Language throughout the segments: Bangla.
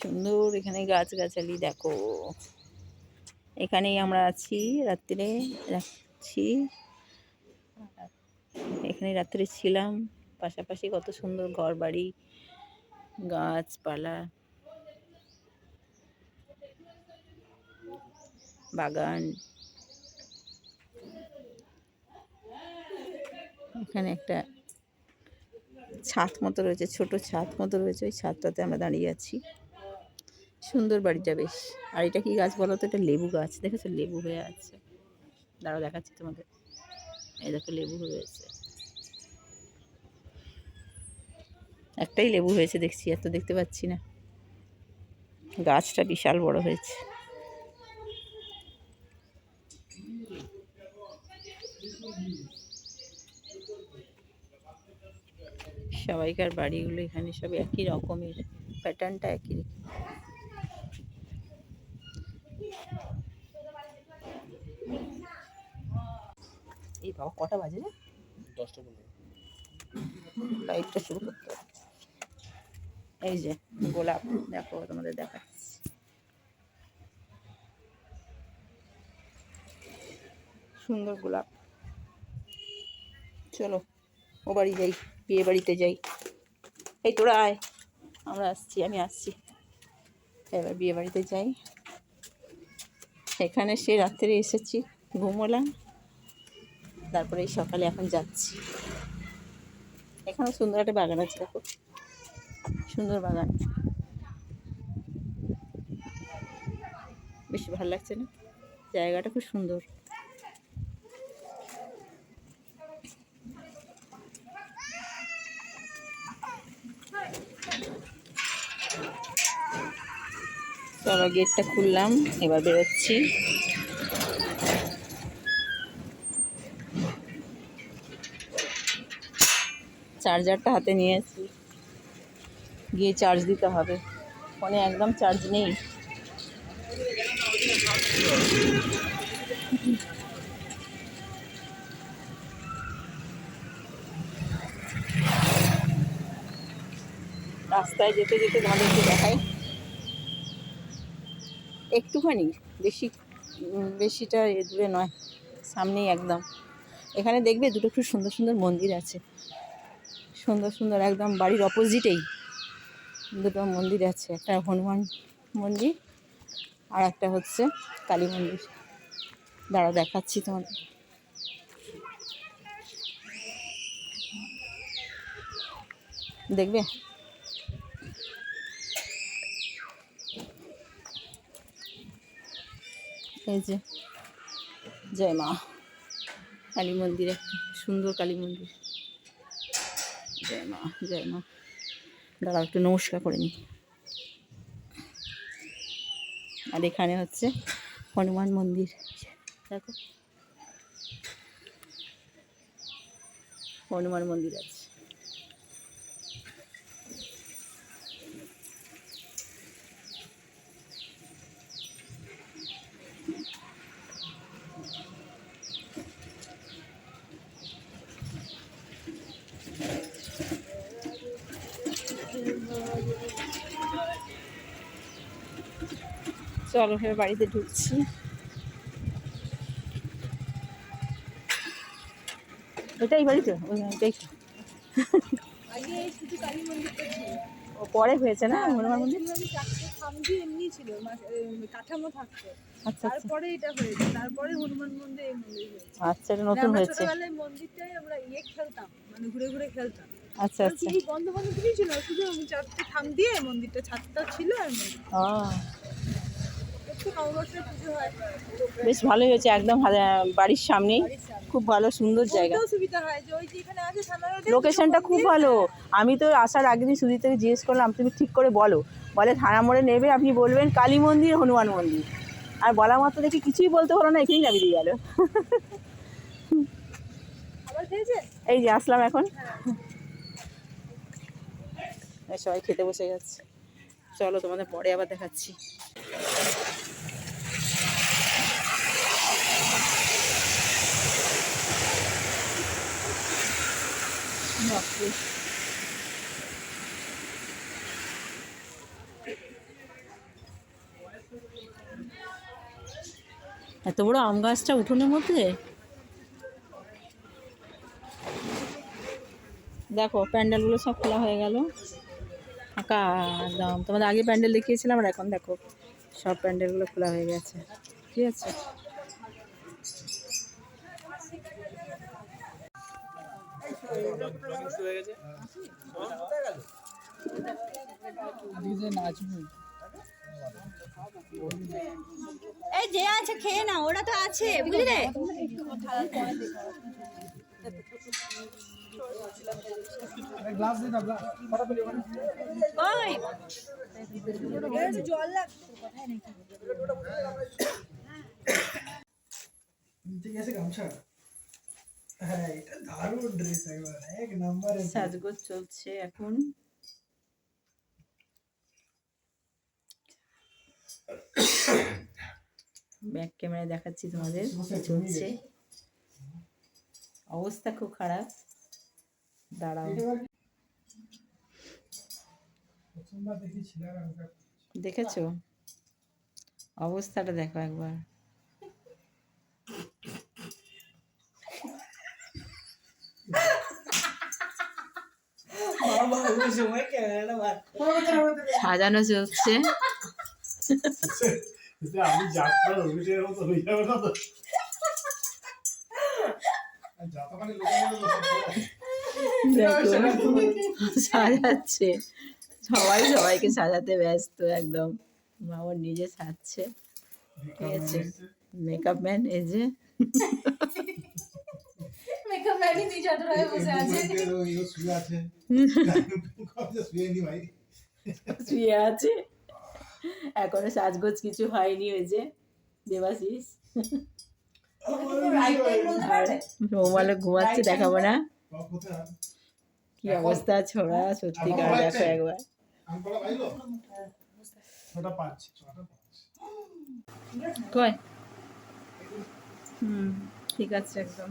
সুন্দর এখানে গাছগাছালি, দেখো। এখানেই আমরা আছি, রাত্রে রাখছি। এখানে রাত্রে ছিলাম। পাশাপাশি কত সুন্দর ঘর বাড়ি গাছপালা। বাগান। এখানে একটা ছাদ মতো রয়েছে, ছোট ছাদ মতো রয়েছে। ওই ছাদটাতে আমরা দাঁড়িয়ে আছি। সুন্দর বাড়িটা বেশ। আর এটা কি গাছ বলো তো? এটা লেবু গাছ। দেখেছ? লেবু হয়ে আছে। দাঁড়াও, দেখাচ্ছি তোমাদের। এই দেখো, লেবু হয়েছে একটাই লেবু হয়েছে দেখছি, এত দেখতে পাচ্ছি না। গাছটা বিশাল বড় হয়েছে। সবাইকার বাড়িগুলো এখানে সব একই রকমের। প্যাটার্নটা একই বাবা কটা বাজে রে? দশটা পনেরো। লাইটটা শুরু করতে হবে। এই যে গোলাপ দেখো তোমাদের দেখাচ্ছি। সুন্দর গোলাপ। চলো ও বাড়ি যাই বিয়ে বাড়িতে যাই। এই তোরা আয় আমরা আসছি আমি আসছি। এবার বিয়ে বাড়িতে যাই। এখানে সে রাত্রে এসেছি ঘুমোলাম। তারপরে এই সকালে এখন যাচ্ছি। এখানেও সুন্দর একটা বাগান আছে, দেখো। সুন্দর বাগান। বেশ ভালো লাগছে না? জায়গাটা খুব সুন্দর। চলো গেটটা খুললাম, এবার বেরোচ্ছি। চার্জারটা হাতে নিয়ে নিয়েছি গিয়ে চার্জ দিতে হবে। ফোনে একদম চার্জ নেই। রাস্তায় যেতে যেতে তোমাদেরকে দেখাই। একটুখানি, বেশি বেশিটা এ দূরে নয়, সামনেই একদম। এখানে দেখবে দুটো খুব সুন্দর সুন্দর মন্দির আছে। সুন্দর সুন্দর একদম বাড়ির অপোজিটেই দুটো মন্দির আছে। একটা হনুমান মন্দির আর একটা হচ্ছে কালী মন্দির। দাঁড়া দেখাচ্ছি তোমাদের। দেখবে? এই যে, জয় মা। কালী মন্দির, সুন্দর কালী মন্দির। জয় মা জয় মা দাঁড়াও, একটু নমস্কার করে নিই আর এখানে হচ্ছে হনুমান মন্দির। দেখো। হনুমান মন্দির আছে। চলো এবার বাড়িতে ঢুকছি। এটাই বাড়ি তো ও পরে হয়েছে না? হনুমান মন্দির? কীভাবে এমনি ছিল। কাঠামো থাকতো। আচ্ছা আচ্ছা। তারপরে এটা হয়েছে। তারপরে হনুমান মন্দির এই মন্দির হয়েছে। আচ্ছা এটা মানে নতুন হয়েছে। ছোটবেলায় মন্দিরটাই আমরা ইয়ে খেলতাম। মানে ঘুরে ঘুরে খেলতাম। আচ্ছা আচ্ছা। বন্ধ বন্ধ কিছুই ছিল শুধু চারটে থাম দিয়ে মন্দিরটা ছাদটা ছিল আর মন্দির ও প্রত্যেক অমাবস্যায় পুজো হয় বেশ ভালোই হয়েছে একদম বাড়ির সামনেই। সামনে। খুব ভালো সুন্দর জায়গা। লোকেশনটা খুব ভালো। আমি তো আসার আগে দিন সুদীপ থেকে জিজ্ঞেস করলাম তুমি ঠিক করে বলো। বলে থানা মোড়ে নেবে আপনি বলবেন কালী মন্দির হনুমান মন্দির। আর বলা মাত্র দেখি কিছুই বলতে হলো না এখানেই নামিয়ে দিয়ে গেল। এই যে আসলাম এখন। সবাই খেতে বসে যাচ্ছে। চলো তোমাদের পরে আবার দেখাচ্ছি। এত বড় আম গাছটা উঠোনের মধ্যে? দেখো, প্যান্ডেলগুলো সব খোলা হয়ে গেল। একদম তোমাদের আগে প্যান্ডেল দেখিয়েছিলাম আর এখন দেখো, সব প্যান্ডেলগুলো খোলা হয়ে গেছে। ঠিক আছে? এই যে আছে খেয়ে না ওরা তো আছে বুঝলে আছে গামছা। হ্যাঁ এটা দারুণ ড্রেস একবার এক নাম্বারে সাজগোজ চলছে এখন। ব্যাক ক্যামেরায় দেখাচ্ছি তোমাদের চলছে। অবস্থা খুব খারাপ। দাঁড়াও। দেখেছ? অবস্থাটা দেখো একবার। সাজানো চলছে। সাজাচ্ছে। সবাই সবাইকে সাজাতে ব্যস্ত একদম। মামর নিজে সাজছে। ঠিক আছে মেকআপ ম্যান এই যে। বসে আছে। শুয়ে আছে। শুয়ে নি ভাই শুয়ে আছে। এখনও সাজগোজ কিছু হয়নি ওই যে দেবাশিস। রৌমালে ঘুমাচ্ছে দেখাবো না। কি অবস্থা ছোড়া দেখো একবার। পাইলো ছটা পাঁচ ছটা পাঁচ। কয় হুম ঠিক আছে একদম।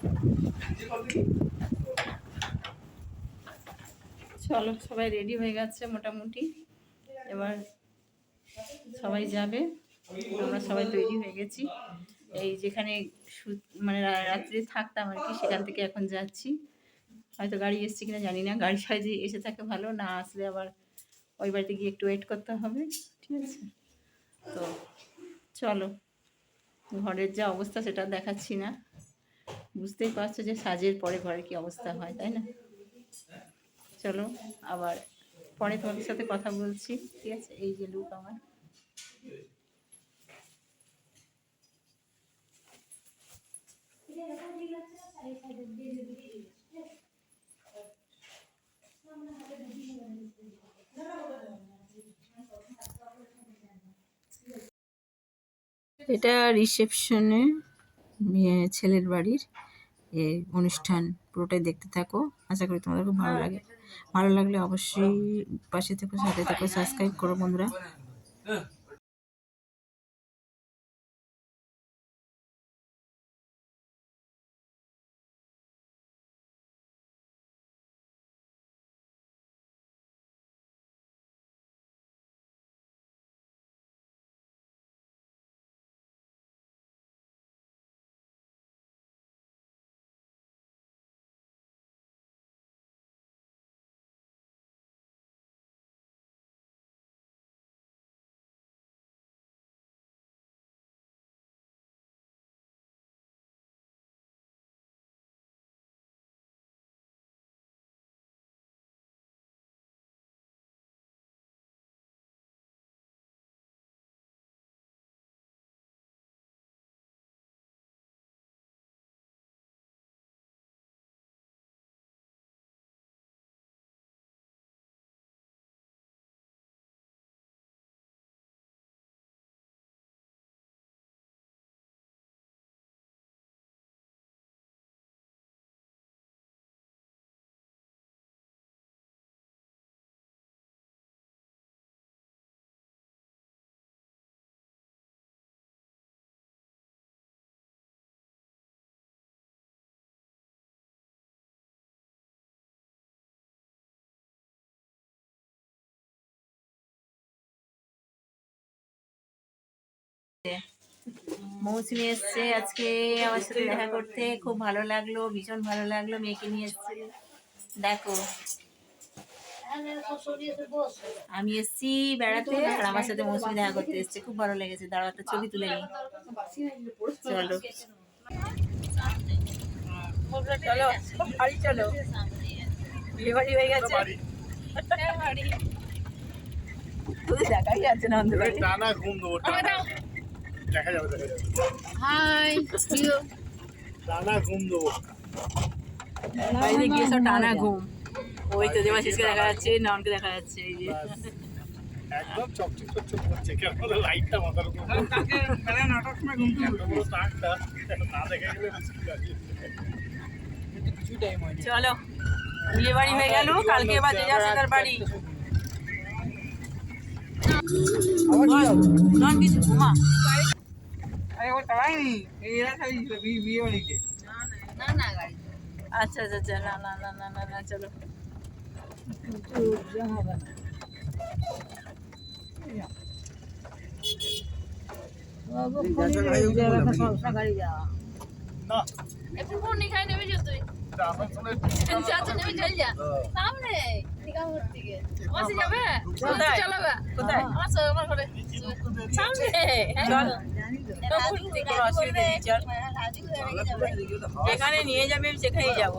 চলো, সবাই রেডি হয়ে গেছে মোটামুটি। এবার সবাই যাবে। আমরা সবাই তৈরি হয়ে গেছি। এই যেখানে মানে রাত্রে থাকতাম আর কি, সেখান থেকে এখন যাচ্ছি। হয়তো গাড়ি এসছে কিনা জানি না। গাড়ি সাইজে এসে থাকে ভালো, না আসলে আবার ওই বাড়িতে গিয়ে একটু ওয়েট করতে হবে, ঠিক আছে? তো চলো, ঘরের যা অবস্থা সেটা দেখাচ্ছি না। বুঝতেই পারছ যে সাজের পরে ঘরে কি অবস্থা হয়, তাই না? চলো, আবার পরে তোমাদের সাথে কথা বলছি, ঠিক আছে? এই যে লুক আমার। এটা রিসেপশনে ছেলের বাড়ির এই অনুষ্ঠান পুরোটাই দেখতে থাকো। আশা করি তোমাদের খুব ভালো লাগে। ভালো লাগলে অবশ্যই পাশে থেকো, সাথে থেকো, সাবস্ক্রাইব করো বন্ধুরা। মৌসুমি এসছে আজকে আমার সাথে দেখা করতে। খুব ভালো লাগল ভীষণ ভালো লাগল মেয়েকে নিয়ে এসছে। দেখো আমি এসছি বেড়াতে আর আমার সাথে মৌসুমি দেখা করতে এসছে। খুব ভালো লেগেছে দাঁড়াও একটা ছবি তুলে নিই। চলো। চলো বাড়ি চলো। বিয়ে বাড়ি হয়ে গেছে। তোদের দেখাই যাচ্ছে না অন্ধকারে। টানা ঘুম দেবো দেখা যাবে দেখা যাবে। হাই টানা ঘুম দেবো। বাইরে গিয়ে সব টানা ঘুম। ওই তো দেবাশিসকে দেখা যাচ্ছে ননকে দেখা যাচ্ছে এই যে। একদম চকচক চকচক করছে কেন লাইটটা মাথার উপর এত বড় তাকটা না দেখা গেলে মুশকিল আছে কিছু টাইম হয়নি চলো বিয়ে বাড়ি হয়ে গেল কালকে এবার যে যাচ্ছে তার বাড়ি। নন কিছু ঘুমা। আচ্ছা আচ্ছা আচ্ছা না না না না না না চলো। না। ফোন নিখাই নেবে যে তুই। সামনে যাবে? আমার ঘরে। সামনে। যেখানে নিয়ে যাবে সেখানেই যাব